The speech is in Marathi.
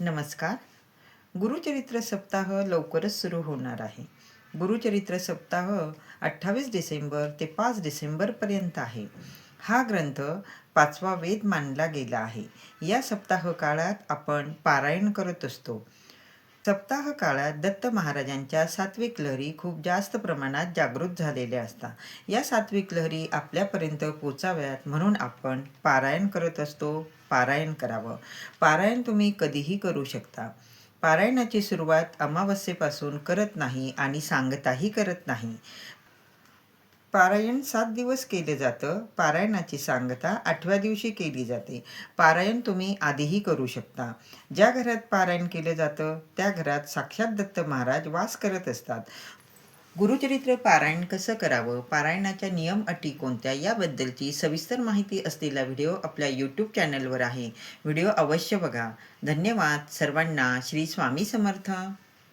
नमस्कार. गुरुचरित्र सप्ताह लवकरच सुरू होणार आहे. गुरुचरित्र सप्ताह अठ्ठावीस डिसेंबर ते पाच डिसेंबरपर्यंत आहे. हा ग्रंथ पाचवा वेद मानला गेला आहे. या सप्ताह काळात आपण पारायण करत असतो. सप्ताह काळात दत्त महाराजांच्या सात्विक लहरी खूप जास्त प्रमाणात जागृत झालेल्या असतात. या सात्विक लहरी आपल्यापर्यंत पोचाव्यात म्हणून आपण पारायण करत असतो. पारायण करावं. पारायण तुम्ही कधीही करू शकता. पारायणाची सुरुवात अमावस्येपासून करत नाही आणि सांगताही करत नाही. पारायण सात दिवस केलं जातं. पारायणाची सांगता आठव्या दिवशी केली जाते. पारायण तुम्ही आधीही करू शकता. ज्या घरात पारायण केलं जातं त्या घरात साक्षात दत्त महाराज वास करत असतात. गुरुचरित्र पारायण कसं करावं? पारायणाच्या नियम अटी कोणत्या? याबद्दलची सविस्तर माहिती असलेला व्हिडिओ आपल्या यूट्यूब चॅनलवर आहे. व्हिडिओ अवश्य बघा. धन्यवाद. सर्वांना श्री स्वामी समर्थ.